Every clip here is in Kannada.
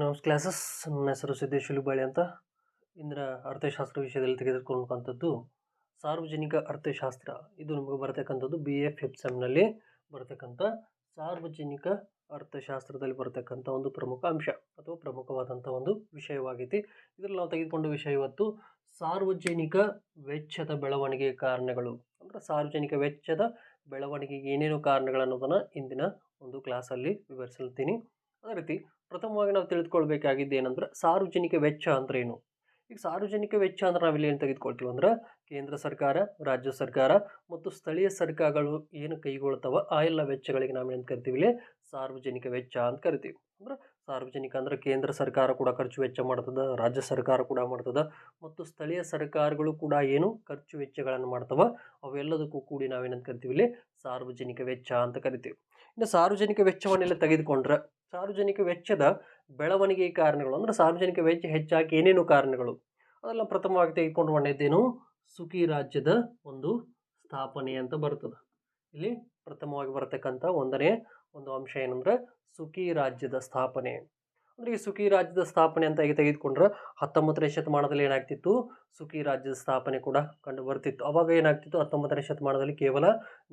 ನಮಸ್ ಕ್ಲಾಸಸ್ ನನ್ನ ಹೆಸರು ಸಿದ್ದೇಶ್ ಹುಲಿಬಾಳಿ ಅಂತ ಇಂದಿನ ಅರ್ಥಶಾಸ್ತ್ರ ವಿಷಯದಲ್ಲಿ ತೆಗೆದುಕೊಳ್ಳುವಂಥದ್ದು ಸಾರ್ವಜನಿಕ ಅರ್ಥಶಾಸ್ತ್ರ, ಇದು ನಿಮಗೆ ಬರತಕ್ಕಂಥದ್ದು ಬಿ ಎಫ್ ಎಫ್ ಸೆಮ್ನಲ್ಲಿ ಬರತಕ್ಕಂಥ ಸಾರ್ವಜನಿಕ ಅರ್ಥಶಾಸ್ತ್ರದಲ್ಲಿ ಬರತಕ್ಕಂಥ ಒಂದು ಪ್ರಮುಖ ಅಂಶ ಅಥವಾ ಪ್ರಮುಖವಾದಂಥ ಒಂದು ವಿಷಯವಾಗೈತಿ. ಇದರಲ್ಲಿ ನಾವು ತೆಗೆದುಕೊಂಡ ವಿಷಯ ಇವತ್ತು ಸಾರ್ವಜನಿಕ ವೆಚ್ಚದ ಬೆಳವಣಿಗೆ ಕಾರಣಗಳು. ಅಂದರೆ ಸಾರ್ವಜನಿಕ ವೆಚ್ಚದ ಬೆಳವಣಿಗೆಗೆ ಏನೇನು ಕಾರಣಗಳು ಅನ್ನೋದನ್ನು ಇಂದಿನ ಒಂದು ಕ್ಲಾಸಲ್ಲಿ ವಿವರಿಸಲ್ತೀನಿ. ಅದೇ ರೀತಿ ಪ್ರಥಮವಾಗಿ ನಾವು ತಿಳಿದುಕೊಳ್ಬೇಕಾಗಿದ್ದು ಏನಂದ್ರೆ ಸಾರ್ವಜನಿಕ ವೆಚ್ಚ ಅಂದ್ರೇನು ಈಗ ಸಾರ್ವಜನಿಕ ವೆಚ್ಚ ಅಂದ್ರೆ ನಾವಿಲ್ಲಿ ಏನು ತೆಗೆದುಕೊಳ್ತೀವಿ ಅಂದ್ರೆ ಕೇಂದ್ರ ಸರ್ಕಾರ, ರಾಜ್ಯ ಸರ್ಕಾರ ಮತ್ತು ಸ್ಥಳೀಯ ಸರ್ಕಾರಗಳು ಏನು ಕೈಗೊಳ್ತಾವ ಆ ಎಲ್ಲ ವೆಚ್ಚಗಳಿಗೆ ನಾವು ಏನು ಕರಿತೀವಿ ಇಲ್ಲಿ ಸಾರ್ವಜನಿಕ ವೆಚ್ಚ ಅಂತ ಕರಿತೀವಿ. ಅಂದ್ರೆ ಸಾರ್ವಜನಿಕ ಅಂದ್ರೆ ಕೇಂದ್ರ ಸರ್ಕಾರ ಕೂಡ ಖರ್ಚು ವೆಚ್ಚ ಮಾಡ್ತದ, ರಾಜ್ಯ ಸರ್ಕಾರ ಕೂಡ ಮಾಡ್ತದ ಮತ್ತು ಸ್ಥಳೀಯ ಸರ್ಕಾರಗಳು ಕೂಡ ಏನು ಖರ್ಚು ವೆಚ್ಚಗಳನ್ನು ಮಾಡ್ತವೆ, ಅವೆಲ್ಲದಕ್ಕೂ ಕೂಡಿ ನಾವೇನಂತ ಕರಿತೀವಿ ಇಲ್ಲಿ ಸಾರ್ವಜನಿಕ ವೆಚ್ಚ ಅಂತ ಕರಿತೀವಿ. ಇನ್ನು ಸಾರ್ವಜನಿಕ ವೆಚ್ಚವನ್ನೆಲ್ಲ ತೆಗೆದುಕೊಂಡ್ರೆ ಸಾರ್ವಜನಿಕ ವೆಚ್ಚದ ಬೆಳವಣಿಗೆ ಕಾರಣಗಳು ಅಂದರೆ ಸಾರ್ವಜನಿಕ ವೆಚ್ಚ ಹೆಚ್ಚಾಗಿ ಏನೇನು ಕಾರಣಗಳು? ಅದೆಲ್ಲ ಪ್ರಥಮವಾಗಿ ತೆಗೆದುಕೊಂಡು ಒಂದೇನು ಸುಖಿ ರಾಜ್ಯದ ಒಂದು ಸ್ಥಾಪನೆ ಅಂತ ಬರ್ತದೆ. ಇಲ್ಲಿ ಪ್ರಥಮವಾಗಿ ಬರತಕ್ಕಂಥ ಒಂದನೇ ಒಂದು ಅಂಶ ಏನಂದ್ರೆ ಸುಖಿ ರಾಜ್ಯದ ಸ್ಥಾಪನೆ. ಅಂದರೆ ಈ ಸುಖಿ ರಾಜ್ಯದ ಸ್ಥಾಪನೆ ಅಂತ ತೆಗೆದುಕೊಂಡ್ರೆ ಹತ್ತೊಂಬತ್ತನೇ ಶತಮಾನದಲ್ಲಿ ಏನಾಗ್ತಿತ್ತು? ಸುಖಿ ರಾಜ್ಯದ ಸ್ಥಾಪನೆ ಕೂಡ ಕಂಡು ಬರ್ತಿತ್ತು. ಅವಾಗ ಏನಾಗ್ತಿತ್ತು? ಹತ್ತೊಂಬತ್ತನೇ ಶತಮಾನದಲ್ಲಿ ಕೇವಲ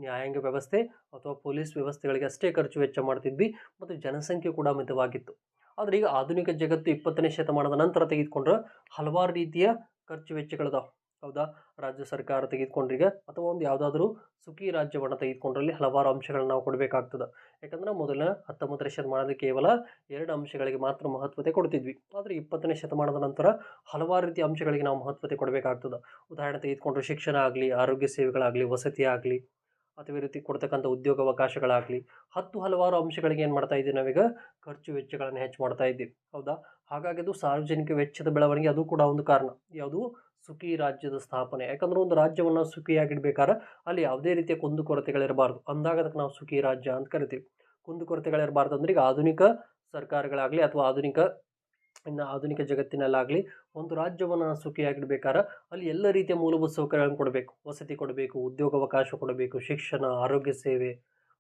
ನ್ಯಾಯಾಂಗ ವ್ಯವಸ್ಥೆ ಅಥವಾ ಪೊಲೀಸ್ ವ್ಯವಸ್ಥೆಗಳಿಗೆ ಅಷ್ಟೇ ಖರ್ಚು ವೆಚ್ಚ ಮಾಡ್ತಿದ್ವಿ ಮತ್ತು ಜನಸಂಖ್ಯೆ ಕೂಡ ಮಿತವಾಗಿತ್ತು. ಆದರೆ ಈಗ ಆಧುನಿಕ ಜಗತ್ತು ಇಪ್ಪತ್ತನೇ ಶತಮಾನದ ನಂತರ ತೆಗೆದುಕೊಂಡ್ರೆ ಹಲವಾರು ರೀತಿಯ ಖರ್ಚು ವೆಚ್ಚಗಳಿದಾವೆ. ಹೌದಾ? ರಾಜ್ಯ ಸರ್ಕಾರ ತೆಗೆದುಕೊಂಡ್ರಿಗೆ ಅಥವಾ ಒಂದು ಯಾವುದಾದ್ರೂ ಸುಖಿ ರಾಜ್ಯವನ್ನು ತೆಗೆದುಕೊಂಡ್ರಲ್ಲಿ ಹಲವಾರು ಅಂಶಗಳನ್ನ ನಾವು ಕೊಡಬೇಕಾಗ್ತದೆ. ಯಾಕಂದ್ರೆ ಮೊದಲ ಹತ್ತೊಂಬತ್ತನೇ ಶತಮಾನದಲ್ಲಿ ಕೇವಲ ಎರಡು ಅಂಶಗಳಿಗೆ ಮಾತ್ರ ಮಹತ್ವತೆ ಕೊಡ್ತಿದ್ವಿ. ಆದರೆ ಇಪ್ಪತ್ತನೇ ಶತಮಾನದ ನಂತರ ಹಲವಾರು ರೀತಿಯ ಅಂಶಗಳಿಗೆ ನಾವು ಮಹತ್ವತೆ ಕೊಡಬೇಕಾಗ್ತದೆ. ಉದಾಹರಣೆ ತೆಗೆದುಕೊಂಡ್ರೆ ಶಿಕ್ಷಣ ಆಗಲಿ, ಆರೋಗ್ಯ ಸೇವೆಗಳಾಗಲಿ, ವಸತಿ ಆಗಲಿ, ಅಥವಾ ರೀತಿ ಕೊಡ್ತಕ್ಕಂಥ ಉದ್ಯೋಗಾವಕಾಶಗಳಾಗಲಿ ಹತ್ತು ಹಲವಾರು ಅಂಶಗಳಿಗೆ ಏನು ಮಾಡ್ತಾ ಇದ್ದೀವಿ ನಾವೀಗ? ಖರ್ಚು ವೆಚ್ಚಗಳನ್ನು ಹೆಚ್ಚು ಮಾಡ್ತಾ ಇದ್ದೀವಿ. ಹೌದಾ? ಹಾಗಾಗಿ ಅದು ಸಾರ್ವಜನಿಕ ವೆಚ್ಚದ ಬೆಳವಣಿಗೆ ಅದು ಕೂಡ ಒಂದು ಕಾರಣ. ಯಾವುದು? ಸುಖಿ ರಾಜ್ಯದ ಸ್ಥಾಪನೆ. ಯಾಕಂದ್ರೆ ಒಂದು ರಾಜ್ಯವನ್ನು ಸುಖಿಯಾಗಿಡ್ಬೇಕಾದ್ರೆ ಅಲ್ಲಿ ಯಾವುದೇ ರೀತಿಯ ಕುಂದುಕೊರತೆಗಳಿರಬಾರ್ದು ಅಂದಾಗ ಅದಕ್ಕೆ ನಾವು ಸುಖಿ ರಾಜ್ಯ ಅಂತ ಕರಿತೀವಿ. ಕುಂದುಕೊರತೆಗಳಿರಬಾರ್ದು ಅಂದ್ರೆ ಈಗ ಆಧುನಿಕ ಸರ್ಕಾರಗಳಾಗಲಿ ಅಥವಾ ಆಧುನಿಕ, ಇನ್ನು ಆಧುನಿಕ ಜಗತ್ತಿನಲ್ಲಾಗಲಿ ಒಂದು ರಾಜ್ಯವನ್ನು ಸುಖಿಯಾಗಿಡ್ಬೇಕಾದ್ರೆ ಅಲ್ಲಿ ಎಲ್ಲ ರೀತಿಯ ಮೂಲಭೂತ ಸೌಕರ್ಯಗಳನ್ನು ಕೊಡಬೇಕು. ವಸತಿ ಕೊಡಬೇಕು, ಉದ್ಯೋಗಾವಕಾಶ ಕೊಡಬೇಕು, ಶಿಕ್ಷಣ, ಆರೋಗ್ಯ ಸೇವೆ,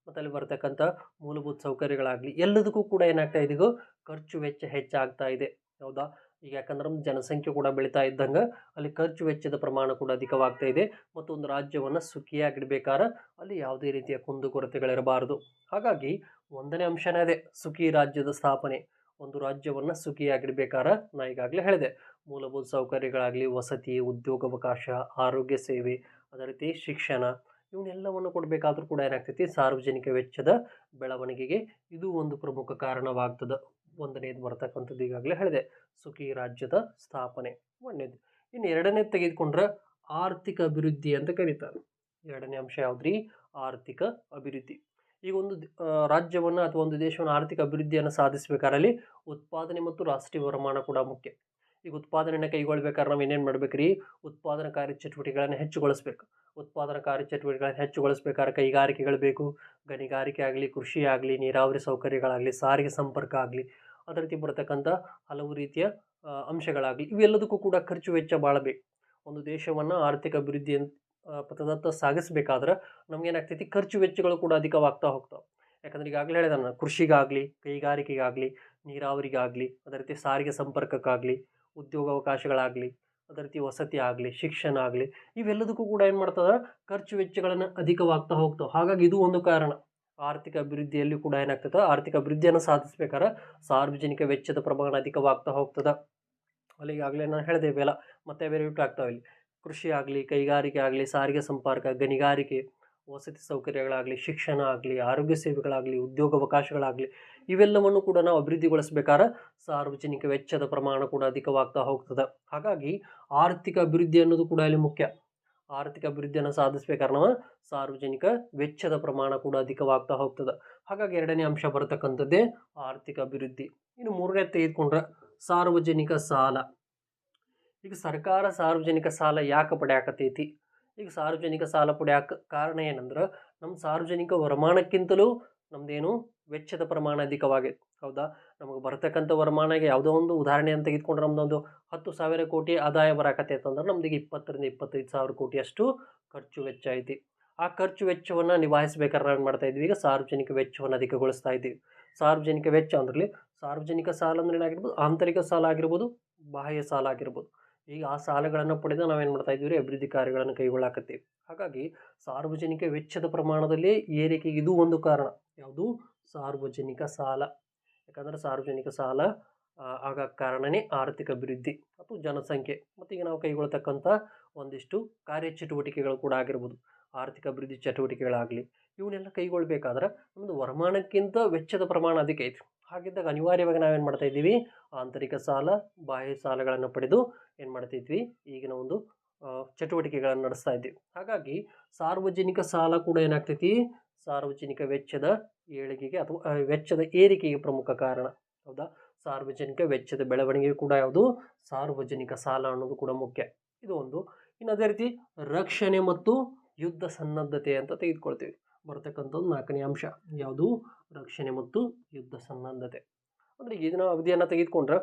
ಮತ್ತು ಅಲ್ಲಿ ಬರ್ತಕ್ಕಂಥ ಮೂಲಭೂತ ಸೌಕರ್ಯಗಳಾಗಲಿ ಎಲ್ಲದಕ್ಕೂ ಕೂಡ ಏನಾಗ್ತಾ ಇದೆ ಈಗ ಖರ್ಚು ವೆಚ್ಚ ಹೆಚ್ಚಾಗ್ತಾ ಇದೆ. ಹೌದಾ? ಈಗ ಯಾಕಂದ್ರೆ ಜನಸಂಖ್ಯೆ ಕೂಡ ಬೆಳೀತಾ ಇದ್ದಂಗೆ ಅಲ್ಲಿ ಖರ್ಚು ವೆಚ್ಚದ ಪ್ರಮಾಣ ಕೂಡ ಅಧಿಕವಾಗ್ತಾ ಇದೆ. ಮತ್ತು ಒಂದು ರಾಜ್ಯವನ್ನು ಸುಖಿಯಾಗಿಡಬೇಕಾದ್ರೆ ಅಲ್ಲಿ ಯಾವುದೇ ರೀತಿಯ ಕುಂದುಕೊರತೆಗಳಿರಬಾರದು ಹಾಗಾಗಿ ಒಂದನೇ ಅಂಶನೇ ಅದೇ, ಸುಖಿ ರಾಜ್ಯದ ಸ್ಥಾಪನೆ. ಒಂದು ರಾಜ್ಯವನ್ನು ಸುಖಿಯಾಗಿಡ್ಬೇಕಾದ್ರೆ ನಾ ಈಗಾಗಲೇ ಹೇಳಿದೆ. ಮೂಲಭೂತ ಸೌಕರ್ಯಗಳಾಗಲಿ, ವಸತಿ, ಉದ್ಯೋಗಾವಕಾಶ, ಆರೋಗ್ಯ ಸೇವೆ, ಅದೇ ರೀತಿ ಶಿಕ್ಷಣ, ಇವನ್ನೆಲ್ಲವನ್ನು ಕೊಡಬೇಕಾದ್ರೂ ಕೂಡ ಏನಾಗ್ತೈತಿ? ಸಾರ್ವಜನಿಕ ವೆಚ್ಚದ ಬೆಳವಣಿಗೆಗೆ ಇದು ಒಂದು ಪ್ರಮುಖ ಕಾರಣವಾಗ್ತದೆ. ಒಂದನೇದು ಬರ್ತಕ್ಕಂಥದ್ದು ಈಗಾಗಲೇ ಹೇಳಿದೆ. ಸುಖಿ ರಾಜ್ಯದ ಸ್ಥಾಪನೆ ಒಂದನೇದು. ಇನ್ನು ಎರಡನೇ ತೆಗೆದುಕೊಂಡ್ರೆ ಆರ್ಥಿಕ ಅಭಿವೃದ್ಧಿ ಅಂತ ಕರೀತಾರೆ. ಎರಡನೇ ಅಂಶ ಯಾವುದ್ರಿ? ಆರ್ಥಿಕ ಅಭಿವೃದ್ಧಿ. ಈಗ ಒಂದು ರಾಜ್ಯವನ್ನು ಅಥವಾ ಒಂದು ದೇಶವನ್ನು ಆರ್ಥಿಕ ಅಭಿವೃದ್ಧಿಯನ್ನು ಸಾಧಿಸಬೇಕಾದಲ್ಲಿ ಉತ್ಪಾದನೆ ಮತ್ತು ರಾಷ್ಟ್ರೀಯ ವರಮಾನ ಕೂಡ ಮುಖ್ಯ. ಈಗ ಉತ್ಪಾದನೆಯನ್ನು ಕೈಗೊಳ್ಬೇಕಾದ್ರೆ ನಾವು ಏನೇನು ಮಾಡ್ಬೇಕ್ರಿ? ಉತ್ಪಾದನಾ ಕಾರ್ಯಚಟುವಟಿಕೆಗಳನ್ನು ಹೆಚ್ಚುಗೊಳಿಸ್ಬೇಕು. ಉತ್ಪಾದನಾ ಕಾರ್ಯಚಟುವಟಿಕೆಗಳನ್ನು ಹೆಚ್ಚುಗೊಳಿಸ್ಬೇಕಾದ್ರೆ ಕೈಗಾರಿಕೆಗಳು ಬೇಕು. ಗಣಿಗಾರಿಕೆ ಆಗಲಿ, ಕೃಷಿ ಆಗಲಿ, ನೀರಾವರಿ ಸೌಕರ್ಯಗಳಾಗಲಿ, ಸಾರಿಗೆ ಸಂಪರ್ಕ ಆಗಲಿ ಅದೇ ರೀತಿ ಬರತಕ್ಕಂಥ ಹಲವು ರೀತಿಯ ಅಂಶಗಳಾಗಲಿ ಇವೆಲ್ಲದಕ್ಕೂ ಕೂಡ ಖರ್ಚು ವೆಚ್ಚ ಭಾಳ ಬೇಕು ಒಂದು ದೇಶವನ್ನು ಆರ್ಥಿಕ ಅಭಿವೃದ್ಧಿ ಪಥದತ್ತ ಸಾಗಿಸಬೇಕಾದ್ರೆ ನಮಗೇನಾಗ್ತೈತಿ ಖರ್ಚು ವೆಚ್ಚಗಳು ಕೂಡ ಅಧಿಕವಾಗ್ತಾ ಹೋಗ್ತಾವೆ. ಯಾಕಂದ್ರೆ ಈಗಾಗಲೇ ಹೇಳಿದ ನಾನು ಕೃಷಿಗಾಗಲಿ, ಕೈಗಾರಿಕೆಗಾಗಲಿ, ನೀರಾವರಿಗಾಗಲಿ, ಅದೇ ರೀತಿ ಸಾರಿಗೆ ಸಂಪರ್ಕಕ್ಕಾಗಲಿ ಉದ್ಯೋಗಾವಕಾಶಗಳಾಗಲಿ, ಅದೇ ರೀತಿ ವಸತಿ ಆಗಲಿ, ಶಿಕ್ಷಣ ಆಗಲಿ, ಇವೆಲ್ಲದಕ್ಕೂ ಕೂಡ ಏನು ಮಾಡ್ತದೆ? ಖರ್ಚು ವೆಚ್ಚಗಳನ್ನು ಅಧಿಕವಾಗ್ತಾ ಹೋಗ್ತಾವೆ ಹಾಗಾಗಿ ಇದು ಒಂದು ಕಾರಣ. ಆರ್ಥಿಕ ಅಭಿವೃದ್ಧಿಯಲ್ಲಿ ಕೂಡ ಏನಾಗ್ತದೆ? ಆರ್ಥಿಕ ಅಭಿವೃದ್ಧಿಯನ್ನು ಸಾಧಿಸಬೇಕಾದ್ರೆ ಸಾರ್ವಜನಿಕ ವೆಚ್ಚದ ಪ್ರಮಾಣ ಅಧಿಕವಾಗ್ತಾ ಹೋಗ್ತದೆ? ಅಲ್ಲಿ ಈಗಾಗಲೇ ನಾನು ಹೇಳಿದೆ ಇವೆಲ್ಲ ಮತ್ತೆ ಬೇರೆ ಆಗ್ತಾವೆ ಇಲ್ಲಿ. ಕೃಷಿ ಆಗಲಿ, ಕೈಗಾರಿಕೆ ಆಗಲಿ, ಸಾರಿಗೆ ಸಂಪರ್ಕ, ಗಣಿಗಾರಿಕೆ, ವಸತಿ ಸೌಕರ್ಯಗಳಾಗಲಿ, ಶಿಕ್ಷಣ ಆಗಲಿ, ಆರೋಗ್ಯ ಸೇವೆಗಳಾಗಲಿ, ಉದ್ಯೋಗಾವಕಾಶಗಳಾಗಲಿ ಇವೆಲ್ಲವನ್ನು ಕೂಡ ನಾವು ಅಭಿವೃದ್ಧಿಗೊಳಿಸಬೇಕಾದ್ರೆ ಸಾರ್ವಜನಿಕ ವೆಚ್ಚದ ಪ್ರಮಾಣ ಕೂಡ ಅಧಿಕವಾಗ್ತಾ ಹೋಗ್ತದೆ. ಹಾಗಾಗಿ ಆರ್ಥಿಕ ಅಭಿವೃದ್ಧಿ ಅನ್ನೋದು ಕೂಡ ಇಲ್ಲಿ ಮುಖ್ಯ. ಆರ್ಥಿಕ ಅಭಿವೃದ್ಧಿಯನ್ನು ಸಾಧಿಸಬೇಕಾದ ಸಾರ್ವಜನಿಕ ವೆಚ್ಚದ ಪ್ರಮಾಣ ಕೂಡ ಅಧಿಕವಾಗ್ತಾ ಹೋಗ್ತದೆ. ಹಾಗಾಗಿ ಎರಡನೇ ಅಂಶ ಬರತಕ್ಕಂಥದ್ದೇ ಆರ್ಥಿಕ ಅಭಿವೃದ್ಧಿ. ಇನ್ನು ಮೂರನೇ ತೆಗೆದುಕೊಂಡ್ರೆ ಸಾರ್ವಜನಿಕ ಸಾಲ. ಈಗ ಸರ್ಕಾರ ಸಾರ್ವಜನಿಕ ಸಾಲ ಯಾಕೆ ಪಡೆಯಾಕತೈತಿ ಈಗ ಸಾರ್ವಜನಿಕ ಸಾಲ ಪಡೆಯಾಕ ಕಾರಣ ಏನಂದ್ರೆ ನಮ್ಮ ಸಾರ್ವಜನಿಕ ವರಮಾನಕ್ಕಿಂತಲೂ ನಮ್ಮದೇನು ವೆಚ್ಚದ ಪ್ರಮಾಣ ಅಧಿಕವಾಗಿದೆ ಹೌದಾ? ನಮಗೆ ಬರತಕ್ಕಂಥ ವರಮಾನಗೆ ಯಾವುದೋ ಒಂದು ಉದಾಹರಣೆ ಅಂತ ತೆಗೆದುಕೊಂಡ್ರೆ ನಮ್ಮದೊಂದು ಹತ್ತು ಸಾವಿರ ಕೋಟಿ ಆದಾಯ ಬರಾಕತ್ತೈತೆ ಅಂತಂದ್ರೆ ನಮ್ದಿಗೆ ಇಪ್ಪತ್ತರಿಂದ ಇಪ್ಪತ್ತೈದು ಸಾವಿರ ಕೋಟಿಯಷ್ಟು ಖರ್ಚು ವೆಚ್ಚ ಐತಿ. ಆ ಖರ್ಚು ವೆಚ್ಚವನ್ನು ನಿಭಾಯಿಸಬೇಕಾದ್ರೆ ಏನು ಮಾಡ್ತಾ ಇದ್ವಿ? ಈಗ ಸಾರ್ವಜನಿಕ ವೆಚ್ಚವನ್ನು ಅಧಿಕಗೊಳಿಸ್ತಾ ಇದ್ದೀವಿ. ಸಾರ್ವಜನಿಕ ವೆಚ್ಚ ಅಂದ್ರಲ್ಲಿ ಸಾರ್ವಜನಿಕ ಸಾಲ ಅಂದ್ರೆ ಏನಾಗಿರ್ಬೋದು ಆಂತರಿಕ ಸಾಲ ಆಗಿರ್ಬೋದು, ಬಾಹ್ಯ ಸಾಲ ಆಗಿರ್ಬೋದು. ಈಗ ಆ ಸಾಲಗಳನ್ನು ಪಡೆದು ನಾವೇನು ಮಾಡ್ತಾ ಇದ್ದೀವಿ? ಅಭಿವೃದ್ಧಿ ಕಾರ್ಯಗಳನ್ನು ಕೈಗೊಳ್ಳಾಕತ್ತೀವಿ. ಹಾಗಾಗಿ ಸಾರ್ವಜನಿಕ ವೆಚ್ಚದ ಪ್ರಮಾಣದಲ್ಲಿ ಏರಿಕೆಗೆ ಇದು ಒಂದು ಕಾರಣ. ಯಾವುದು? ಸಾರ್ವಜನಿಕ ಸಾಲ. ಯಾಕಂದರೆ ಸಾರ್ವಜನಿಕ ಸಾಲ ಆಗ ಕಾರಣನೇ ಆರ್ಥಿಕ ಅಭಿವೃದ್ಧಿ ಮತ್ತು ಜನಸಂಖ್ಯೆ. ಮತ್ತು ಈಗ ನಾವು ಕೈಗೊಳ್ಳತಕ್ಕಂಥ ಒಂದಿಷ್ಟು ಕಾರ್ಯಚಟುವಟಿಕೆಗಳು ಕೂಡ ಆಗಿರ್ಬೋದು. ಆರ್ಥಿಕ ಅಭಿವೃದ್ಧಿ ಚಟುವಟಿಕೆಗಳಾಗಲಿ ಇವನ್ನೆಲ್ಲ ಕೈಗೊಳ್ಳಬೇಕಾದ್ರೆ ನಮ್ಮದು ವರಮಾನಕ್ಕಿಂತ ವೆಚ್ಚದ ಪ್ರಮಾಣ ಅಧಿಕ ಐತಿ. ಹಾಗಿದ್ದಾಗ ಅನಿವಾರ್ಯವಾಗಿ ನಾವೇನು ಮಾಡ್ತಾ ಇದ್ದೀವಿ? ಆಂತರಿಕ ಸಾಲ, ಬಾಹ್ಯ ಸಾಲಗಳನ್ನು ಪಡೆದು ಏನು ಮಾಡ್ತಿದ್ವಿ ಈಗಿನ ಒಂದು ಚಟುವಟಿಕೆಗಳನ್ನು ನಡೆಸ್ತಾ ಇದ್ದೀವಿ. ಹಾಗಾಗಿ ಸಾರ್ವಜನಿಕ ಸಾಲ ಕೂಡ ಏನಾಗ್ತೈತಿ? ಸಾರ್ವಜನಿಕ ವೆಚ್ಚದ ಏಳಿಗೆಗೆ ಅಥವಾ ವೆಚ್ಚದ ಏರಿಕೆಗೆ ಪ್ರಮುಖ ಕಾರಣ. ಹೌದಾ? ಸಾರ್ವಜನಿಕ ವೆಚ್ಚದ ಬೆಳವಣಿಗೆ ಕೂಡ ಯಾವುದು? ಸಾರ್ವಜನಿಕ ಸಾಲ ಅನ್ನೋದು ಕೂಡ ಮುಖ್ಯ. ಇದು ಒಂದು. ಇನ್ನು ಅದೇ ರೀತಿ ರಕ್ಷಣೆ ಮತ್ತು ಯುದ್ಧ ಸನ್ನದ್ಧತೆ ಅಂತ ತೆಗೆದುಕೊಳ್ತೀವಿ. ಬರ್ತಕ್ಕಂಥದ್ದು ನಾಲ್ಕನೇ ಅಂಶ. ಯಾವುದು? ರಕ್ಷಣೆ ಮತ್ತು ಯುದ್ಧ ಸನ್ನದ್ಧತೆ. ಅಂದರೆ ಇದನ್ನ ಅವಧಿಯನ್ನು ತೆಗೆದುಕೊಂಡ್ರೆ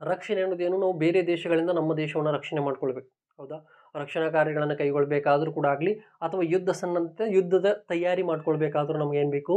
ರಕ್ಷಣೆ ಅನ್ನೋದೇನು? ನಾವು ಬೇರೆ ದೇಶಗಳಿಂದ ನಮ್ಮ ದೇಶವನ್ನು ರಕ್ಷಣೆ ಮಾಡ್ಕೊಳ್ಬೇಕು. ಹೌದಾ? ರಕ್ಷಣಾ ಕಾರ್ಯಗಳನ್ನು ಕೈಗೊಳ್ಳಬೇಕಾದ್ರೂ ಕೂಡ ಆಗಲಿ ಅಥವಾ ಯುದ್ಧ ಸನ್ನದ್ಧತೆ ಯುದ್ಧದ ತಯಾರಿ ಮಾಡ್ಕೊಳ್ಬೇಕಾದ್ರೂ ನಮಗೇನು ಬೇಕು?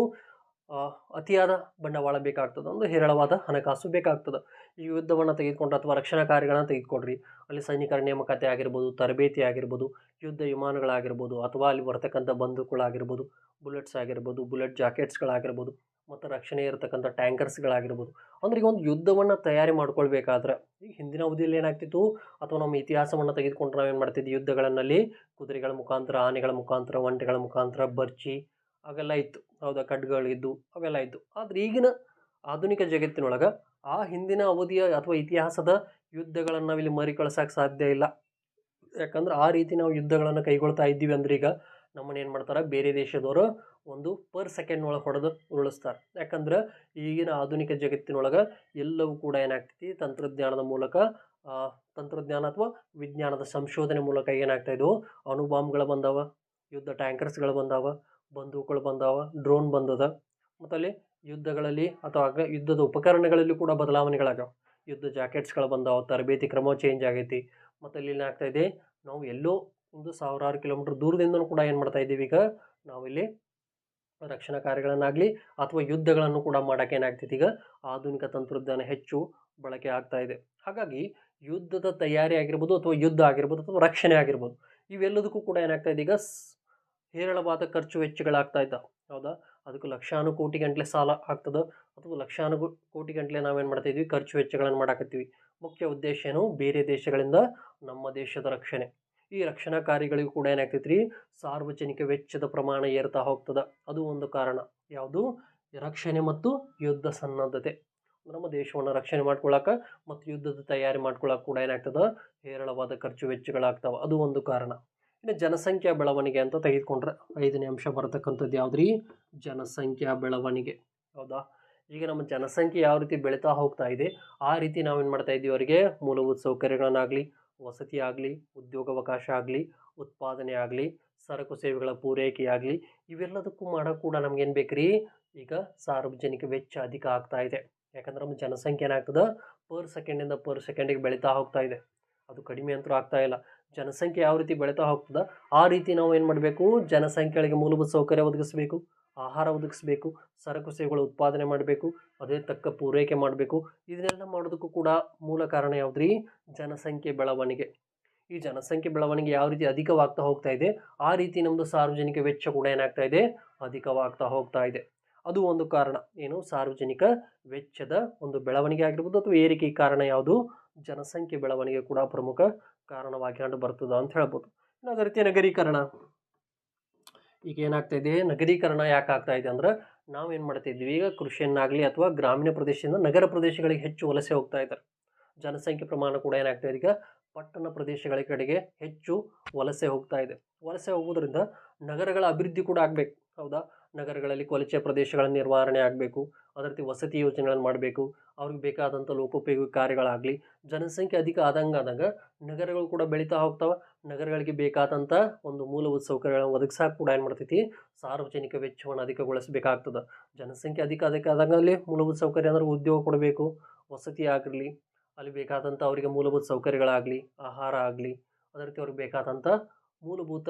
ಅತಿಯಾದ ಬಂಡವಾಳ ಬೇಕಾಗ್ತದೆ. ಒಂದು ಹೇರಳವಾದ ಹಣಕಾಸು ಬೇಕಾಗ್ತದೆ. ಈ ಯುದ್ಧವನ್ನು ತೆಗೆದುಕೊಂಡ್ರೆ ಅಥವಾ ರಕ್ಷಣಾ ಕಾರ್ಯಗಳನ್ನು ತೆಗೆದುಕೊಂಡ್ರಿ. ಅಲ್ಲಿ ಸೈನಿಕರ ನೇಮಕಾತಿ ಆಗಿರ್ಬೋದು, ತರಬೇತಿ ಆಗಿರ್ಬೋದು, ಯುದ್ಧ ವಿಮಾನಗಳಾಗಿರ್ಬೋದು, ಅಥವಾ ಅಲ್ಲಿ ಬರ್ತಕ್ಕಂಥ ಬಂದೂಕುಗಳಾಗಿರ್ಬೋದು, ಬುಲೆಟ್ಸ್ ಆಗಿರ್ಬೋದು, ಬುಲೆಟ್ ಜಾಕೆಟ್ಸ್ಗಳಾಗಿರ್ಬೋದು, ಮತ್ತು ರಕ್ಷಣೆ ಇರತಕ್ಕಂಥ ಟ್ಯಾಂಕರ್ಸ್ಗಳಾಗಿರ್ಬೋದು. ಅಂದ್ರೆ ಈಗ ಒಂದು ಯುದ್ಧವನ್ನು ತಯಾರಿ ಮಾಡ್ಕೊಳ್ಬೇಕಾದ್ರೆ ಈ ಹಿಂದಿನ ಅವಧಿಯಲ್ಲಿ ಏನಾಗ್ತಿತ್ತು? ಅಥವಾ ನಮ್ಮ ಇತಿಹಾಸವನ್ನು ತೆಗೆದುಕೊಂಡ್ರೆ ನಾವೇನು ಮಾಡ್ತಿದ್ವಿ? ಯುದ್ಧಗಳನ್ನಲ್ಲಿ ಕುದುರೆಗಳ ಮುಖಾಂತರ, ಆನೆಗಳ ಮುಖಾಂತರ, ಒಂಟೆಗಳ ಮುಖಾಂತರ, ಬರ್ಚಿ ಅವೆಲ್ಲ ಇತ್ತು. ಹೌದಾ? ಖಡ್ಗಗಳಿದ್ದು ಅವೆಲ್ಲ ಇತ್ತು ಆದರೆ ಈಗಿನ ಆಧುನಿಕ ಜಗತ್ತಿನೊಳಗೆ ಆ ಹಿಂದಿನ ಅವಧಿಯ ಅಥವಾ ಇತಿಹಾಸದ ಯುದ್ಧಗಳನ್ನು ನಾವಿಲ್ಲಿ ಮರಿಕಳಿಸೋಕೆ ಸಾಧ್ಯ ಇಲ್ಲ. ಯಾಕಂದ್ರೆ ಆ ರೀತಿ ನಾವು ಯುದ್ಧಗಳನ್ನು ಕೈಗೊಳ್ತಾ ಇದ್ದೀವಿ ಅಂದ್ರೆ ಈಗ ನಮ್ಮನ್ನ ಏನು ಮಾಡ್ತಾರೆ? ಬೇರೆ ದೇಶದವರು ಒಂದು ಪರ್ ಸೆಕೆಂಡ್ ಒಳಗೆ ಹೊಡೆದು ಉರುಳಿಸ್ತಾರೆ. ಯಾಕಂದ್ರೆ ಈಗಿನ ಆಧುನಿಕ ಜಗತ್ತಿನೊಳಗೆ ಎಲ್ಲವೂ ಕೂಡ ಏನಾಗ್ತೈತಿ? ತಂತ್ರಜ್ಞಾನದ ಮೂಲಕ ತಂತ್ರಜ್ಞಾನ ಅಥವಾ ವಿಜ್ಞಾನದ ಸಂಶೋಧನೆ ಮೂಲಕ ಏನಾಗ್ತಾ ಇದ್ವು? ಅಣುಬಾಂಬ್ಗಳು ಬಂದಾವ, ಯುದ್ಧ ಟ್ಯಾಂಕರ್ಸ್ಗಳು ಬಂದಾವ ಬಂದೂಕುಗಳು ಬಂದಾವ ಡ್ರೋನ್ ಬಂದದ. ಮತ್ತು ಅಲ್ಲಿ ಯುದ್ಧಗಳಲ್ಲಿ ಅಥವಾ ಯುದ್ಧದ ಉಪಕರಣಗಳಲ್ಲಿ ಕೂಡ ಬದಲಾವಣೆಗಳಾಗ್ಯಾವ. ಯುದ್ಧ ಜಾಕೆಟ್ಸ್ಗಳು ಬಂದಾವ, ತರಬೇತಿ ಕ್ರಮ ಚೇಂಜ್ ಆಗೈತಿ. ಮತ್ತು ಅಲ್ಲಿ ಏನಾಗ್ತಾ ಇದೆ, ನಾವು ಎಲ್ಲೋ ಒಂದು ಸಾವಿರಾರು ಕಿಲೋಮೀಟ್ರ್ ದೂರದಿಂದನೂ ಕೂಡ ಏನು ಮಾಡ್ತಾ ಇದ್ದೀವಿ ಈಗ ನಾವಿಲ್ಲಿ ರಕ್ಷಣಾ ಕಾರ್ಯಗಳನ್ನಾಗಲಿ ಅಥವಾ ಯುದ್ಧಗಳನ್ನು ಕೂಡ ಮಾಡೋಕೆ ಏನಾಗ್ತೈತಿ ಈಗ, ಆಧುನಿಕ ತಂತ್ರಜ್ಞಾನ ಹೆಚ್ಚು ಬಳಕೆ ಆಗ್ತಾ ಇದೆ. ಹಾಗಾಗಿ ಯುದ್ಧದ ತಯಾರಿ ಆಗಿರ್ಬೋದು ಅಥವಾ ಯುದ್ಧ ಆಗಿರ್ಬೋದು ಅಥವಾ ರಕ್ಷಣೆ ಆಗಿರ್ಬೋದು, ಇವೆಲ್ಲದಕ್ಕೂ ಕೂಡ ಏನಾಗ್ತಾ ಇದೆ ಈಗ ಹೇರಳವಾದ ಖರ್ಚು ವೆಚ್ಚಗಳಾಗ್ತಾ ಇದ್ದಾವೆ. ಹೌದಾ? ಅದಕ್ಕೆ ಲಕ್ಷಾನು ಕೋಟಿ ಗಂಟಲೆ ಸಾಲ ಆಗ್ತದೆ. ಅಥವಾ ಲಕ್ಷಾನು ಕೋಟಿ ಗಂಟಲೆ ನಾವೇನು ಮಾಡ್ತಾ ಇದ್ವಿ? ಖರ್ಚು ವೆಚ್ಚಗಳನ್ನು ಮಾಡಾಕತ್ತೀವಿ. ಮುಖ್ಯ ಉದ್ದೇಶ ಏನು? ಬೇರೆ ದೇಶಗಳಿಂದ ನಮ್ಮ ದೇಶದ ರಕ್ಷಣೆ. ಈ ರಕ್ಷಣಾ ಕಾರ್ಯಗಳಿಗೂ ಕೂಡ ಏನಾಗ್ತೈತೆ ರೀ ಸಾರ್ವಜನಿಕ ವೆಚ್ಚದ ಪ್ರಮಾಣ ಏರ್ತಾ ಹೋಗ್ತದೆ. ಅದು ಒಂದು ಕಾರಣ. ಯಾವುದು? ರಕ್ಷಣೆ ಮತ್ತು ಯುದ್ಧ ಸನ್ನದ್ಧತೆ. ನಮ್ಮ ದೇಶವನ್ನು ರಕ್ಷಣೆ ಮಾಡ್ಕೊಳ್ಳೋಕೆ ಮತ್ತು ಯುದ್ಧದ ತಯಾರಿ ಮಾಡ್ಕೊಳ್ಳೋಕೆ ಕೂಡ ಏನಾಗ್ತದೆ? ಹೇರಳವಾದ ಖರ್ಚು ವೆಚ್ಚಗಳಾಗ್ತವೆ. ಅದು ಒಂದು ಕಾರಣ. ಇನ್ನು ಜನಸಂಖ್ಯಾ ಬೆಳವಣಿಗೆ ಅಂತ ತೆಗೆದುಕೊಂಡ್ರೆ ಐದನೇ ಅಂಶ ಬರತಕ್ಕಂಥದ್ದು ಯಾವುದ್ರಿ? ಜನಸಂಖ್ಯಾ ಬೆಳವಣಿಗೆ. ಹೌದಾ? ಈಗ ನಮ್ಮ ಜನಸಂಖ್ಯೆ ಯಾವ ರೀತಿ ಬೆಳೀತಾ ಹೋಗ್ತಾ ಇದೆ, ಆ ರೀತಿ ನಾವೇನು ಮಾಡ್ತಾ ಇದ್ದೀವಿ ಅವರಿಗೆ? ಮೂಲಭೂತ ಸೌಕರ್ಯಗಳನ್ನಾಗಲಿ, ವಸತಿ ಆಗಲಿ, ಉದ್ಯೋಗಾವಕಾಶ ಆಗಲಿ, ಉತ್ಪಾದನೆ ಆಗಲಿ, ಸರಕು ಸೇವೆಗಳ ಪೂರೈಕೆ ಆಗಲಿ, ಇವೆಲ್ಲದಕ್ಕೂ ಮಾಡೋಕೆ ಕೂಡ ನಮ್ಗೇನು ಬೇಕು ರೀ ಈಗ ಸಾರ್ವಜನಿಕ ವೆಚ್ಚ ಅಧಿಕ ಆಗ್ತಾ ಇದೆ. ಯಾಕಂದ್ರೆ ನಮ್ಮ ಜನಸಂಖ್ಯೆ ಏನಾಗ್ತದೆ ಪರ್ ಸೆಕೆಂಡಿಂದ ಪರ್ ಸೆಕೆಂಡಿಗೆ ಬೆಳೀತಾ ಹೋಗ್ತಾ ಇದೆ. ಅದು ಕಡಿಮೆ ಅಂತೂ ಆಗ್ತಾ ಇಲ್ಲ. ಜನಸಂಖ್ಯೆ ಯಾವ ರೀತಿ ಬೆಳೀತಾ ಹೋಗ್ತದೆ, ಆ ರೀತಿ ನಾವು ಏನು ಮಾಡಬೇಕು? ಜನಸಂಖ್ಯೆಗಳಿಗೆ ಮೂಲಭೂತ ಸೌಕರ್ಯ ಒದಗಿಸಬೇಕು, ಆಹಾರ ಒದಗಿಸಬೇಕು, ಸರಕು ಸೇವೆಗಳ ಉತ್ಪಾದನೆ ಮಾಡಬೇಕು, ಅದೇ ತಕ್ಕ ಪೂರೈಕೆ ಮಾಡಬೇಕು. ಇದನ್ನೆಲ್ಲ ಮಾಡೋದಕ್ಕೂ ಕೂಡ ಮೂಲ ಕಾರಣ ಯಾವುದ್ರಿ? ಜನಸಂಖ್ಯೆ ಬೆಳವಣಿಗೆ. ಈ ಜನಸಂಖ್ಯೆ ಬೆಳವಣಿಗೆ ಯಾವ ರೀತಿ ಅಧಿಕವಾಗ್ತಾ ಹೋಗ್ತಾ ಇದೆ, ಆ ರೀತಿ ನಮ್ಮದು ಸಾರ್ವಜನಿಕ ವೆಚ್ಚ ಕೂಡ ಏನಾಗ್ತಾ ಇದೆ, ಅಧಿಕವಾಗ್ತಾ ಹೋಗ್ತಾ ಇದೆ. ಅದು ಒಂದು ಕಾರಣ. ಏನು? ಸಾರ್ವಜನಿಕ ವೆಚ್ಚದ ಒಂದು ಬೆಳವಣಿಗೆ ಆಗಿರ್ಬೋದು ಅಥವಾ ಏರಿಕೆ ಕಾರಣ ಯಾವುದು? ಜನಸಂಖ್ಯೆ ಬೆಳವಣಿಗೆ ಕೂಡ ಪ್ರಮುಖ ಕಾರಣವಾಗಿ ಕಂಡು ಬರ್ತದೆ ಅಂತ ಹೇಳ್ಬೋದು. ಇನ್ನು ಅದೇ ರೀತಿ ನಗರೀಕರಣ. ಈಗ ಏನಾಗ್ತಾ ಇದೆ ನಗರೀಕರಣ ಯಾಕೆ ಆಗ್ತಾ ಇದೆ ಅಂದ್ರೆ ನಾವೇನು ಮಾಡ್ತಾ ಇದ್ವಿ ಈಗ ಕೃಷಿಯನ್ನಾಗಲಿ ಅಥವಾ ಗ್ರಾಮೀಣ ಪ್ರದೇಶದಿಂದ ನಗರ ಪ್ರದೇಶಗಳಿಗೆ ಹೆಚ್ಚು ವಲಸೆ ಹೋಗ್ತಾ ಇದ್ದಾರೆ. ಜನಸಂಖ್ಯೆ ಪ್ರಮಾಣ ಕೂಡ ಏನಾಗ್ತಾ ಇದೆ ಈಗ ಪಟ್ಟಣ ಪ್ರದೇಶಗಳ ಕಡೆಗೆ ಹೆಚ್ಚು ವಲಸೆ ಹೋಗ್ತಾ ಇದೆ. ವಲಸೆ ಹೋಗೋದ್ರಿಂದ ನಗರಗಳ ಅಭಿವೃದ್ಧಿ ಕೂಡ ಆಗಬೇಕು. ಹೌದಾ? ನಗರಗಳಲ್ಲಿ ಕೊಲಚೆ ಪ್ರದೇಶಗಳ ನಿರ್ವಹಣೆ ಆಗಬೇಕು ಅದೇ ರೀತಿ ವಸತಿ ಯೋಜನೆಗಳನ್ನು ಮಾಡಬೇಕು, ಅವ್ರಿಗೆ ಬೇಕಾದಂಥ ಲೋಕೋಪಯೋಗಿ ಕಾರ್ಯಗಳಾಗಲಿ, ಜನಸಂಖ್ಯೆ ಅಧಿಕ ಆದಂಗೆ ಆದಾಗ ನಗರಗಳು ಕೂಡ ಬೆಳೀತಾ ಹೋಗ್ತಾವೆ, ನಗರಗಳಿಗೆ ಬೇಕಾದಂಥ ಒಂದು ಮೂಲಭೂತ ಸೌಕರ್ಯಗಳನ್ನು ಒದಗಿಸಾಕ ಕೂಡ ಏನು ಮಾಡ್ತೈತಿ, ಸಾರ್ವಜನಿಕ ವೆಚ್ಚವನ್ನು ಅಧಿಕಗೊಳಿಸಬೇಕಾಗ್ತದೆ. ಜನಸಂಖ್ಯೆ ಅಧಿಕ ಅಧಿಕ ಆದಂಗೆ ಅಲ್ಲಿ ಮೂಲಭೂತ ಸೌಕರ್ಯ ಅಂದ್ರೆ ಉದ್ಯೋಗ ಕೊಡಬೇಕು, ವಸತಿ ಆಗಿರಲಿ ಅಲ್ಲಿ ಬೇಕಾದಂಥ ಅವರಿಗೆ ಮೂಲಭೂತ ಸೌಕರ್ಯಗಳಾಗಲಿ, ಆಹಾರ ಆಗಲಿ ಅದೇ ರೀತಿ ಅವ್ರಿಗೆ ಬೇಕಾದಂಥ ಮೂಲಭೂತ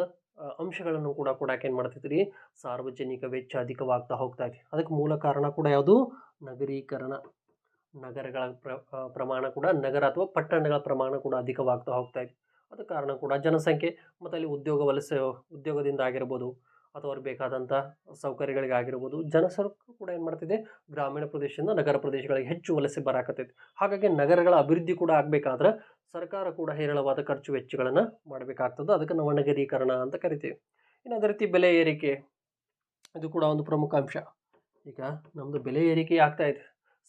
ಅಂಶಗಳನ್ನು ಕೂಡ ಕೊಡಕ್ಕೆ ಏನು ಮಾಡ್ತಿದ್ರಿ? ಸಾರ್ವಜನಿಕ ವೆಚ್ಚ ಅಧಿಕವಾಗ್ತಾ ಹೋಗ್ತಾ ಇದೆ. ಅದಕ್ಕೆ ಮೂಲ ಕಾರಣ ಕೂಡ ಯಾವುದು? ನಗರೀಕರಣ. ನಗರಗಳ ಪ್ರ ಪ್ರಮಾಣ ಕೂಡ, ನಗರ ಅಥವಾ ಪಟ್ಟಣಗಳ ಪ್ರಮಾಣ ಕೂಡ ಅಧಿಕವಾಗ್ತಾ ಹೋಗ್ತಾ ಇದೆ. ಅದಕ್ಕೆ ಕಾರಣ ಕೂಡ ಜನಸಂಖ್ಯೆ, ಮತ್ತು ಅಲ್ಲಿ ಉದ್ಯೋಗ ವಲಸೆ, ಉದ್ಯೋಗದಿಂದ ಆಗಿರ್ಬೋದು, ಅಥವಾ ಅವ್ರಿಗೆ ಬೇಕಾದಂಥ ಸೌಕರ್ಯಗಳಿಗಾಗಿರ್ಬೋದು ಜನಸಂಖ್ಯೆ ಕೂಡ ಏನು ಮಾಡ್ತಿದೆ? ಗ್ರಾಮೀಣ ಪ್ರದೇಶದಿಂದ ನಗರ ಪ್ರದೇಶಗಳಿಗೆ ಹೆಚ್ಚು ವಲಸೆ ಬರಾಕತ್ತೈತಿ. ಹಾಗಾಗಿ ನಗರಗಳ ಅಭಿವೃದ್ಧಿ ಕೂಡ ಆಗಬೇಕಾದ್ರೆ ಸರ್ಕಾರ ಕೂಡ ಹೇರಳವಾದ ಖರ್ಚು ವೆಚ್ಚಗಳನ್ನು ಮಾಡಬೇಕಾಗ್ತದೆ. ಅದಕ್ಕೆ ನಾವು ನಗರೀಕರಣ ಅಂತ ಕರಿತೀವಿ. ಇನ್ನು ಅದೇ ರೀತಿ ಬೆಲೆ ಏರಿಕೆ, ಇದು ಕೂಡ ಒಂದು ಪ್ರಮುಖ ಅಂಶ. ಈಗ ನಮ್ಮದು ಬೆಲೆ ಏರಿಕೆ ಆಗ್ತಾ ಇದೆ.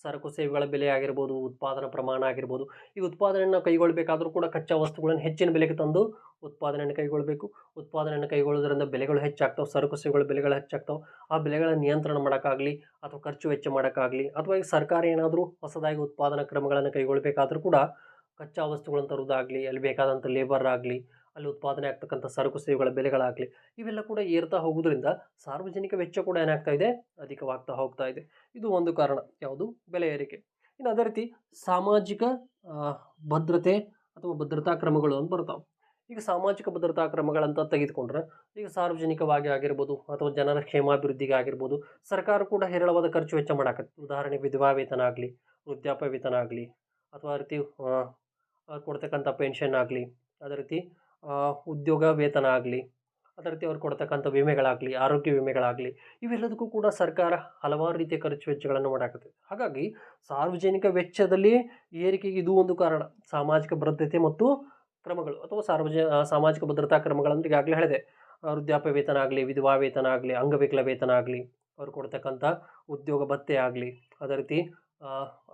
ಸರಕು ಸೇವೆಗಳ ಬೆಲೆ ಆಗಿರ್ಬೋದು, ಉತ್ಪಾದನಾ ಪ್ರಮಾಣ ಆಗಿರ್ಬೋದು. ಈ ಉತ್ಪಾದನೆಯನ್ನು ಕೈಗೊಳ್ಳಬೇಕಾದರೂ ಕೂಡ ಕಚ್ಚಾ ವಸ್ತುಗಳನ್ನು ಹೆಚ್ಚಿನ ಬೆಲೆಗೆ ತಂದು ಉತ್ಪಾದನೆಯನ್ನು ಕೈಗೊಳ್ಳಬೇಕು ಉತ್ಪಾದನೆಯನ್ನು ಕೈಗೊಳ್ಳೋದ್ರಿಂದ ಬೆಲೆಗಳು ಹೆಚ್ಚಾಗ್ತಾವೆ, ಸರಕು ಸೇವೆಗಳ ಬೆಲೆಗಳು ಹೆಚ್ಚಾಗ್ತಾವೆ. ಆ ಬೆಲೆಗಳ ನಿಯಂತ್ರಣ ಮಾಡೋಕ್ಕಾಗಲಿ ಅಥವಾ ಖರ್ಚು ವೆಚ್ಚ ಮಾಡೋಕ್ಕಾಗಲಿ ಅಥವಾ ಈಗ ಸರ್ಕಾರ ಏನಾದರೂ ಹೊಸದಾಗಿ ಉತ್ಪಾದನಾ ಕ್ರಮಗಳನ್ನು ಕೈಗೊಳ್ಳಬೇಕಾದರೂ ಕೂಡ ಕಚ್ಚಾ ವಸ್ತುಗಳನ್ನು ತರುವುದಾಗಲಿ ಅಲ್ಲಿ ಬೇಕಾದಂಥ ಲೇಬರ್ ಆಗಲಿ, ಅಲ್ಲಿ ಉತ್ಪಾದನೆ ಆಗ್ತಕ್ಕಂಥ ಸರಕು ಸೇವೆಗಳ ಬೆಲೆಗಳಾಗಲಿ, ಇವೆಲ್ಲ ಕೂಡ ಏರ್ತಾ ಹೋಗೋದ್ರಿಂದ ಸಾರ್ವಜನಿಕ ವೆಚ್ಚ ಕೂಡ ಏನಾಗ್ತಾ ಇದೆ? ಅಧಿಕವಾಗ್ತಾ ಹೋಗ್ತಾ ಇದೆ. ಇದು ಒಂದು ಕಾರಣ. ಯಾವುದು? ಬೆಲೆ ಏರಿಕೆ. ಇನ್ನು ಅದೇ ರೀತಿ ಸಾಮಾಜಿಕ ಭದ್ರತೆ ಅಥವಾ ಭದ್ರತಾ ಕ್ರಮಗಳು ಅಂತ ಬರ್ತಾವೆ ಈಗ ಸಾಮಾಜಿಕ ಭದ್ರತಾ ಕ್ರಮಗಳಂತ ತೆಗೆದುಕೊಂಡ್ರೆ ಈಗ ಸಾರ್ವಜನಿಕವಾಗಿ ಆಗಿರ್ಬೋದು ಅಥವಾ ಜನರ ಕ್ಷೇಮಾಭಿವೃದ್ಧಿಗೆ ಆಗಿರ್ಬೋದು ಸರ್ಕಾರ ಕೂಡ ಹೇರಳವಾದ ಖರ್ಚು ವೆಚ್ಚ ಮಾಡಾಕತ್ತೆ. ಉದಾಹರಣೆ ವಿಧವಾ ವೇತನ ಆಗಲಿ, ವೃದ್ಧಾಪ್ಯ ವೇತನ ಆಗಲಿ ಅಥವಾ ರೀತಿ ಆ, ಕೊಡ್ತಕ್ಕಂಥ ಪೆನ್ಷನ್ ಆಗಲಿ ಅದೇ ರೀತಿ ಉದ್ಯೋಗ ವೇತನ ಆಗಲಿ ಅದೇ ರೀತಿ ಅವ್ರು ಕೊಡ್ತಕ್ಕಂಥ ವಿಮೆಗಳಾಗಲಿ ಆರೋಗ್ಯ ವಿಮೆಗಳಾಗಲಿ ಇವೆಲ್ಲದಕ್ಕೂ ಕೂಡ ಸರ್ಕಾರ ಹಲವಾರು ರೀತಿಯ ಖರ್ಚು ವೆಚ್ಚಗಳನ್ನು ಮಾಡಾಕತ್ತೆ. ಹಾಗಾಗಿ ಸಾರ್ವಜನಿಕ ವೆಚ್ಚದಲ್ಲಿ ಏರಿಕೆಗೆ ಇದು ಒಂದು ಕಾರಣ. ಸಾಮಾಜಿಕ ಭದ್ರತೆ ಮತ್ತು ಕ್ರಮಗಳು ಅಥವಾ ಸಾರ್ವಜ ಸಾಮಾಜಿಕ ಭದ್ರತಾ ಕ್ರಮಗಳಂದ್ರೆ ಈಗಾಗಲೇ ಹೇಳಿದೆ. ವೃದ್ಧಾಪ್ಯ ವೇತನ ಆಗಲಿ ವಿಧವಾ ವೇತನ ಆಗಲಿ ಅಂಗವಿಕಲ ವೇತನ ಆಗಲಿ ಅವ್ರು ಕೊಡ್ತಕ್ಕಂಥ ಉದ್ಯೋಗ ಭತ್ಯೆ ಆಗಲಿ ಅದೇ ರೀತಿ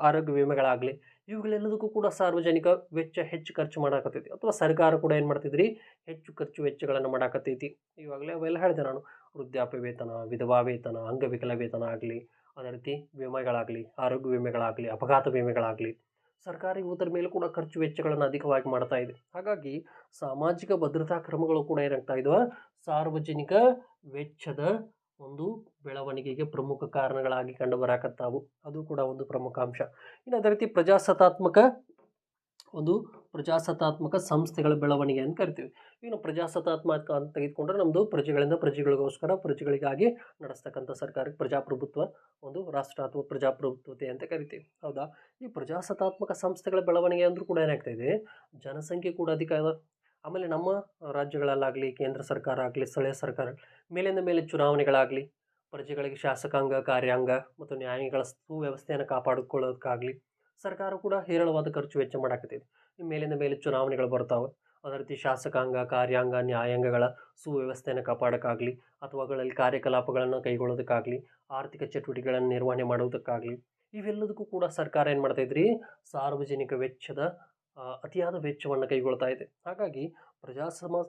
ಆರೋಗ್ಯ ವಿಮೆಗಳಾಗಲಿ ಇವುಗಳೆಲ್ಲದಕ್ಕೂ ಕೂಡ ಸಾರ್ವಜನಿಕ ವೆಚ್ಚ ಹೆಚ್ಚು ಖರ್ಚು ಮಾಡಾಕತ್ತೈತಿ. ಅಥವಾ ಸರ್ಕಾರ ಕೂಡ ಏನು ಮಾಡ್ತಿದ್ರಿ? ಹೆಚ್ಚು ಖರ್ಚು ವೆಚ್ಚಗಳನ್ನು ಮಾಡಾಕತ್ತೈತಿ. ಇವಾಗಲೇ ಅವೆಲ್ಲ ಹೇಳಿದೆ ನಾನು. ವೃದ್ಧಾಪ್ಯ ವೇತನ, ವಿಧವಾ ವೇತನ, ಅಂಗವಿಕಲ ವೇತನ ಆಗಲಿ, ಅದೇ ರೀತಿ ವಿಮೆಗಳಾಗಲಿ, ಆರೋಗ್ಯ ವಿಮೆಗಳಾಗಲಿ, ಅಪಘಾತ ವಿಮೆಗಳಾಗಲಿ, ಸರ್ಕಾರಿ ಇವತ್ತರ ಮೇಲೆ ಕೂಡ ಖರ್ಚು ವೆಚ್ಚಗಳನ್ನು ಅಧಿಕವಾಗಿ ಮಾಡ್ತಾ ಇದೆ. ಹಾಗಾಗಿ ಸಾಮಾಜಿಕ ಭದ್ರತಾ ಕ್ರಮಗಳು ಕೂಡ ಏನಾಗ್ತಾ ಸಾರ್ವಜನಿಕ ವೆಚ್ಚದ ಒಂದು ಬೆಳವಣಿಗೆಗೆ ಪ್ರಮುಖ ಕಾರಣಗಳಾಗಿ ಕಂಡು ಬರಾಕತ್ತಾವು. ಅದು ಕೂಡ ಒಂದು ಪ್ರಮುಖ ಅಂಶ. ಇನ್ನು ಅದೇ ರೀತಿ ಪ್ರಜಾಸತ್ತಾತ್ಮಕ, ಒಂದು ಪ್ರಜಾಸತ್ತಾತ್ಮಕ ಸಂಸ್ಥೆಗಳ ಬೆಳವಣಿಗೆ ಅಂತ ಕರಿತೀವಿ. ಇನ್ನು ಪ್ರಜಾಸತ್ತಾತ್ಮಕ ಅಂತ ತೆಗೆದುಕೊಂಡ್ರೆ ನಮ್ಮದು ಪ್ರಜೆಗಳಿಂದ ಪ್ರಜೆಗಳಿಗೋಸ್ಕರ ಪ್ರಜೆಗಳಿಗಾಗಿ ನಡೆಸ್ತಕ್ಕಂಥ ಸರ್ಕಾರಕ್ಕೆ ಪ್ರಜಾಪ್ರಭುತ್ವ, ಒಂದು ರಾಷ್ಟ್ರ ಅಥವಾ ಪ್ರಜಾಪ್ರಭುತ್ವತೆ ಅಂತ ಕರಿತೀವಿ. ಹೌದಾ? ಈ ಪ್ರಜಾಸತ್ತಾತ್ಮಕ ಸಂಸ್ಥೆಗಳ ಬೆಳವಣಿಗೆ ಅಂದರೂ ಕೂಡ ಏನಾಗ್ತಾ ಇದೆ? ಜನಸಂಖ್ಯೆ ಕೂಡ ಅಧಿಕ ಆಮೇಲೆ ನಮ್ಮ ರಾಜ್ಯಗಳಲ್ಲಾಗಲಿ, ಕೇಂದ್ರ ಸರ್ಕಾರ ಆಗಲಿ, ಸ್ಥಳೀಯ ಸರ್ಕಾರ ಮೇಲಿಂದ ಮೇಲೆ ಚುನಾವಣೆಗಳಾಗಲಿ, ಪ್ರಜೆಗಳಿಗೆ ಶಾಸಕಾಂಗ, ಕಾರ್ಯಾಂಗ ಮತ್ತು ನ್ಯಾಯಗಳ ಸುವ್ಯವಸ್ಥೆಯನ್ನು ಕಾಪಾಡಿಕೊಳ್ಳೋದಕ್ಕಾಗಲಿ ಸರ್ಕಾರ ಕೂಡ ಹೇರಳವಾದ ಖರ್ಚು ವೆಚ್ಚ ಮಾಡಾಕತ್ತೈತಿ. ಮೇಲಿಂದ ಮೇಲೆ ಚುನಾವಣೆಗಳು ಬರ್ತಾವೆ. ಅದೇ ರೀತಿ ಶಾಸಕಾಂಗ, ಕಾರ್ಯಾಂಗ, ನ್ಯಾಯಾಂಗಗಳ ಸುವ್ಯವಸ್ಥೆಯನ್ನು ಕಾಪಾಡೋಕ್ಕಾಗಲಿ ಅಥವಾ ಅವುಗಳಲ್ಲಿ ಕಾರ್ಯಕಲಾಪಗಳನ್ನು ಕೈಗೊಳ್ಳೋದಕ್ಕಾಗಲಿ, ಆರ್ಥಿಕ ಚಟುವಟಿಕೆಗಳನ್ನು ನಿರ್ವಹಣೆ ಮಾಡೋದಕ್ಕಾಗಲಿ ಇವೆಲ್ಲದಕ್ಕೂ ಕೂಡ ಸರ್ಕಾರ ಏನು ಮಾಡ್ತೈತೆ ಸಾರ್ವಜನಿಕ ವೆಚ್ಚದ ಅತಿಯಾದ ವೆಚ್ಚವನ್ನು ಕೈಗೊಳ್ತಾ ಇದೆ. ಹಾಗಾಗಿ ಪ್ರಜಾಸಮ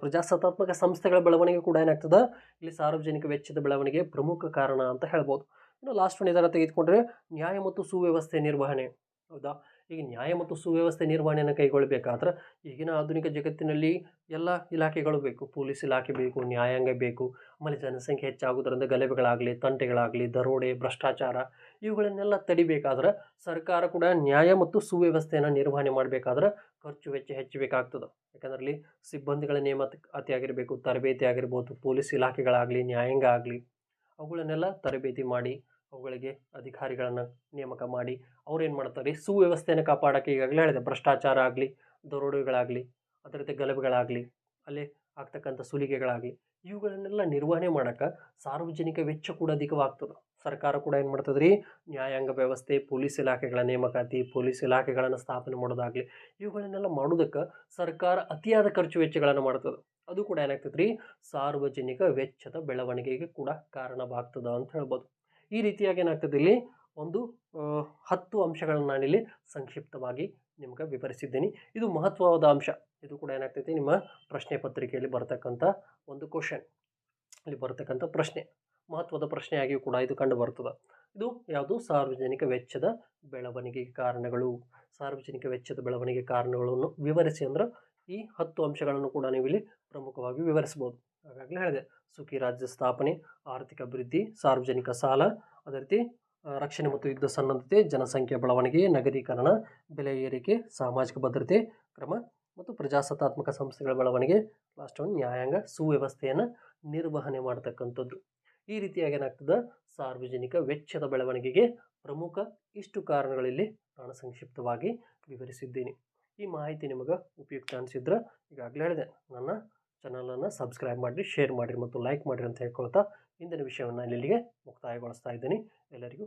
ಪ್ರಜಾಸತ್ತಾತ್ಮಕ ಸಂಸ್ಥೆಗಳ ಬೆಳವಣಿಗೆ ಕೂಡ ಏನಾಗ್ತದೆ? ಇಲ್ಲಿ ಸಾರ್ವಜನಿಕ ವೆಚ್ಚದ ಬೆಳವಣಿಗೆ ಪ್ರಮುಖ ಕಾರಣ ಅಂತ ಹೇಳ್ಬೋದು. ಇನ್ನು ಲಾಸ್ಟ್ ಒನ್ ಇದನ್ನು ತೆಗೆದುಕೊಂಡ್ರೆ ನ್ಯಾಯ ಮತ್ತು ಸುವ್ಯವಸ್ಥೆ ನಿರ್ವಹಣೆ. ಹೌದಾ? ಈಗ ನ್ಯಾಯ ಮತ್ತು ಸುವ್ಯವಸ್ಥೆ ನಿರ್ವಹಣೆಯನ್ನು ಕೈಗೊಳ್ಳಬೇಕಾದ್ರೆ ಈಗಿನ ಆಧುನಿಕ ಜಗತ್ತಿನಲ್ಲಿ ಎಲ್ಲ ಇಲಾಖೆಗಳು ಬೇಕು. ಪೊಲೀಸ್ ಇಲಾಖೆ ಬೇಕು, ನ್ಯಾಯಾಂಗ ಬೇಕು. ಆಮೇಲೆ ಜನಸಂಖ್ಯೆ ಹೆಚ್ಚಾಗೋದ್ರಿಂದ ಗಲಭೆಗಳಾಗಲಿ ತಂಟೆಗಳಾಗಲಿ, ದರೋಡೆ, ಭ್ರಷ್ಟಾಚಾರ ಇವುಗಳನ್ನೆಲ್ಲ ತಡಿಬೇಕಾದ್ರೆ ಸರ್ಕಾರ ಕೂಡ ನ್ಯಾಯ ಮತ್ತು ಸುವ್ಯವಸ್ಥೆಯನ್ನು ನಿರ್ವಹಣೆ ಮಾಡಬೇಕಾದ್ರೆ ಖರ್ಚು ವೆಚ್ಚ ಹೆಚ್ಚಬೇಕಾಗ್ತದೆ. ಯಾಕಂದ್ರೆ ಅಲ್ಲಿ ಸಿಬ್ಬಂದಿಗಳ ನೇಮಕಾತಿ ಆಗಿರಬೇಕು ತರಬೇತಿ ಆಗಿರ್ಬೋದು ಪೊಲೀಸ್ ಇಲಾಖೆಗಳಾಗಲಿ, ನ್ಯಾಯಾಂಗ ಆಗಲಿ, ಅವುಗಳನ್ನೆಲ್ಲ ತರಬೇತಿ ಮಾಡಿ ಅವುಗಳಿಗೆ ಅಧಿಕಾರಿಗಳನ್ನು ನೇಮಕ ಮಾಡಿ ಅವ್ರು ಏನು ಮಾಡ್ತಾರೆ? ಸುವ್ಯವಸ್ಥೆಯನ್ನು ಕಾಪಾಡೋಕ್ಕೆ ಈಗಾಗಲೇ ಹೇಳಿದೆ. ಭ್ರಷ್ಟಾಚಾರ ಆಗಲಿ, ದರೋಡೆಗಳಾಗಲಿ ಅದರ ಜೊತೆ ಗಲಭೆಗಳಾಗಲಿ, ಅಲ್ಲಿ ಆಗ್ತಕ್ಕಂಥ ಸುಲಿಗೆಗಳಾಗಲಿ, ಇವುಗಳನ್ನೆಲ್ಲ ನಿರ್ವಹಣೆ ಮಾಡೋಕ್ಕೆ ಸಾರ್ವಜನಿಕ ವೆಚ್ಚ ಕೂಡ ಅಧಿಕವಾಗ್ತದೆ. ಸರ್ಕಾರ ಕೂಡ ಏನು ಮಾಡ್ತದೆ ರೀ ನ್ಯಾಯಾಂಗ ವ್ಯವಸ್ಥೆ, ಪೊಲೀಸ್ ಇಲಾಖೆಗಳ ನೇಮಕಾತಿ, ಪೊಲೀಸ್ ಇಲಾಖೆಗಳನ್ನು ಸ್ಥಾಪನೆ ಮಾಡೋದಾಗಲಿ, ಇವುಗಳನ್ನೆಲ್ಲ ಮಾಡೋದಕ್ಕೆ ಸರ್ಕಾರ ಅತಿಯಾದ ಖರ್ಚು ವೆಚ್ಚಗಳನ್ನು ಮಾಡ್ತದೆ. ಅದು ಕೂಡ ಏನಾಗ್ತದೆ ರೀ ಸಾರ್ವಜನಿಕ ವೆಚ್ಚದ ಬೆಳವಣಿಗೆಗೆ ಕೂಡ ಕಾರಣವಾಗ್ತದೆ ಅಂತ ಹೇಳ್ಬೋದು. ಈ ರೀತಿಯಾಗಿ ಏನಾಗ್ತದೆ ಇಲ್ಲಿ? ಒಂದು ಹತ್ತು ಅಂಶಗಳನ್ನು ನಾನಿಲ್ಲಿ ಸಂಕ್ಷಿಪ್ತವಾಗಿ ನಿಮ್ಗೆ ವಿವರಿಸಿದ್ದೀನಿ. ಇದು ಮಹತ್ವವಾದ ಅಂಶ. ಇದು ಕೂಡ ಏನಾಗ್ತೈತಿ? ನಿಮ್ಮ ಪ್ರಶ್ನೆ ಪತ್ರಿಕೆಯಲ್ಲಿ ಬರ್ತಕ್ಕಂಥ ಒಂದು ಕ್ವಶನ್ ಇಲ್ಲಿ ಬರ್ತಕ್ಕಂಥ ಪ್ರಶ್ನೆ. ಮಹತ್ವದ ಪ್ರಶ್ನೆಯಾಗಿಯೂ ಕೂಡ ಇದು ಕಂಡು ಬರ್ತದೆ. ಇದು ಯಾವುದು? ಸಾರ್ವಜನಿಕ ವೆಚ್ಚದ ಬೆಳವಣಿಗೆಗೆ ಕಾರಣಗಳು. ಸಾರ್ವಜನಿಕ ವೆಚ್ಚದ ಬೆಳವಣಿಗೆ ಕಾರಣಗಳನ್ನು ವಿವರಿಸಿ ಅಂದ್ರೆ ಈ ಹತ್ತು ಅಂಶಗಳನ್ನು ಕೂಡ ನೀವು ಇಲ್ಲಿ ಪ್ರಮುಖವಾಗಿ ವಿವರಿಸ್ಬೋದು ಹಾಗಾಗಲೇ ಹೇಳಿದೆ, ಸುಖಿ ರಾಜ್ಯ ಸ್ಥಾಪನೆ, ಆರ್ಥಿಕ ಅಭಿವೃದ್ಧಿ, ಸಾರ್ವಜನಿಕ ಸಾಲ. ಅದೇ ರೀತಿ ರಕ್ಷಣೆ ಮತ್ತು ಯುದ್ಧ ಸನ್ನದ್ಧತೆ ಜನಸಂಖ್ಯೆ ಬೆಳವಣಿಗೆ, ನಗರೀಕರಣ, ಬೆಲೆ ಏರಿಕೆ, ಸಾಮಾಜಿಕ ಭದ್ರತೆ, ಕ್ರಮ ಮತ್ತು ಪ್ರಜಾಸತ್ತಾತ್ಮಕ ಸಂಸ್ಥೆಗಳ ಬೆಳವಣಿಗೆ ಲಾಸ್ಟ್ ಒನ್ ನ್ಯಾಯಾಂಗ, ಸುವ್ಯವಸ್ಥೆಯನ್ನು ನಿರ್ವಹಣೆ ಮಾಡ್ತಕ್ಕಂಥದ್ದು. ಈ ರೀತಿಯಾಗಿ ಏನಾಗ್ತದೆ? ಸಾರ್ವಜನಿಕ ವೆಚ್ಚದ ಬೆಳವಣಿಗೆಗೆ ಪ್ರಮುಖ ಇಷ್ಟು ಕಾರಣಗಳಲ್ಲಿ ನಾನು ಸಂಕ್ಷಿಪ್ತವಾಗಿ ವಿವರಿಸಿದ್ದೀನಿ. ಈ ಮಾಹಿತಿ ನಿಮಗೆ ಉಪಯುಕ್ತ ಅನಿಸಿದ್ರೆ ಈಗಾಗಲೇ ಹೇಳಿದೆ. ನನ್ನ ಚಾನಲನ್ನು ಸಬ್ಸ್ಕ್ರೈಬ್ ಮಾಡಿರಿ ಶೇರ್ ಮಾಡಿರಿ ಮತ್ತು ಲೈಕ್ ಮಾಡಿರಿ ಅಂತ ಹೇಳ್ಕೊಳ್ತಾ, ಇಂದಿನ ವಿಷಯವನ್ನು ಇಲ್ಲಿಗೆ ಮುಕ್ತಾಯಗೊಳಿಸ್ತಾ ಇದ್ದೀನಿ. ಎಲ್ಲರಿಗೂ